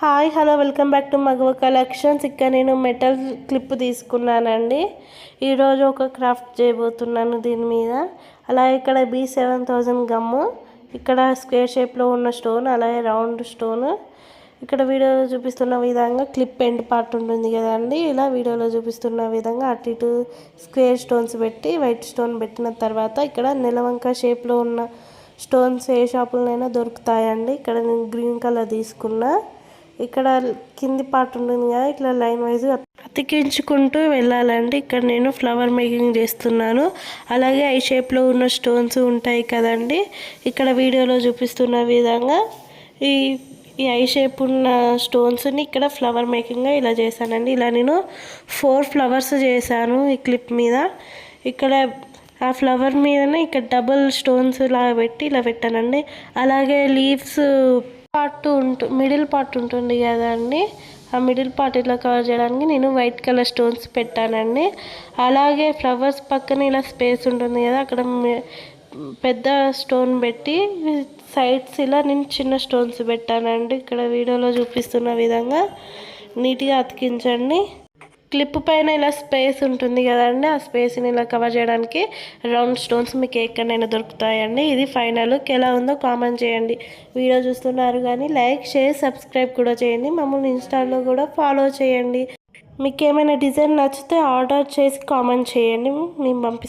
Hi hello welcome back to Magava collections. ఇక్కడ నేను metal clip తీసుకున్నానండి. ఈరోజు ఒక క్రాఫ్ట్ చేయబోతున్నాను దీని మీద. అలాగే ఇక్కడ బీ సెవెన్ థౌజండ్ గమ్ము ఇక్కడ స్క్వేర్ షేప్లో ఉన్న స్టోన్ అలాగే రౌండ్ స్టోన్. ఇక్కడ వీడియోలో చూపిస్తున్న విధంగా క్లిప్ ఎండ్ పార్ట్ ఉంటుంది కదండి. ఇలా వీడియోలో చూపిస్తున్న విధంగా అటు ఇటు స్క్వేర్ స్టోన్స్ పెట్టి వైట్ స్టోన్ పెట్టిన తర్వాత ఇక్కడ నెలవంక షేప్లో ఉన్న స్టోన్స్ ఏ షాపులనైనా దొరుకుతాయండి. ఇక్కడ నేను గ్రీన్ కలర్ తీసుకున్నా. ఇక్కడ కింది పార్ట్ ఉంటుంది కదా ఇట్లా లైన్ వైజ్ అతికించుకుంటూ వెళ్ళాలండి. ఇక్కడ నేను ఫ్లవర్ మేకింగ్ చేస్తున్నాను. అలాగే ఐ షేప్లో ఉన్న స్టోన్స్ ఉంటాయి కదండి. ఇక్కడ వీడియోలో చూపిస్తున్న విధంగా ఈ ఈ ఐ షేప్ ఉన్న స్టోన్స్ని ఇక్కడ ఫ్లవర్ మేకింగ్గా ఇలా చేశానండి. ఇలా నేను ఫోర్ ఫ్లవర్స్ చేశాను ఈ క్లిప్ మీద. ఇక్కడ ఆ ఫ్లవర్ మీదనే ఇక్కడ డబుల్ స్టోన్స్ లాగా పెట్టి ఇలా పెట్టానండి. అలాగే లీవ్స్ పార్ట్ ఉంటు మిడిల్ పార్ట్ ఉంటుంది కదండి. ఆ మిడిల్ పార్ట్ ఇలా కవర్ చేయడానికి నేను వైట్ కలర్ స్టోన్స్ పెట్టానండి. అలాగే ఫ్లవర్స్ పక్కన ఇలా స్పేస్ ఉంటుంది కదా అక్కడ పెద్ద స్టోన్ పెట్టి సైడ్స్ ఇలా నేను చిన్న స్టోన్స్ పెట్టానండి. ఇక్కడ వీడియోలో చూపిస్తున్న విధంగా నీట్గా అతికించండి. క్లిప్ పైన ఇలా స్పేస్ ఉంటుంది కదండి ఆ స్పేస్ని ఇలా కవర్ చేయడానికి రౌండ్ స్టోన్స్ మీకు ఎక్కడైనా దొరుకుతాయండి. ఇది ఫైనల్ ఎలా ఉందో కామెంట్ చేయండి. వీడియో చూస్తున్నారు కానీ లైక్ షేర్ సబ్స్క్రైబ్ కూడా చేయండి. మమ్మల్ని ఇన్స్టాలో కూడా ఫాలో చేయండి. మీకు ఏమైనా డిజైన్ నచ్చితే ఆర్డర్ చేసి కామెంట్ చేయండి. మేము పంపిస్తాం.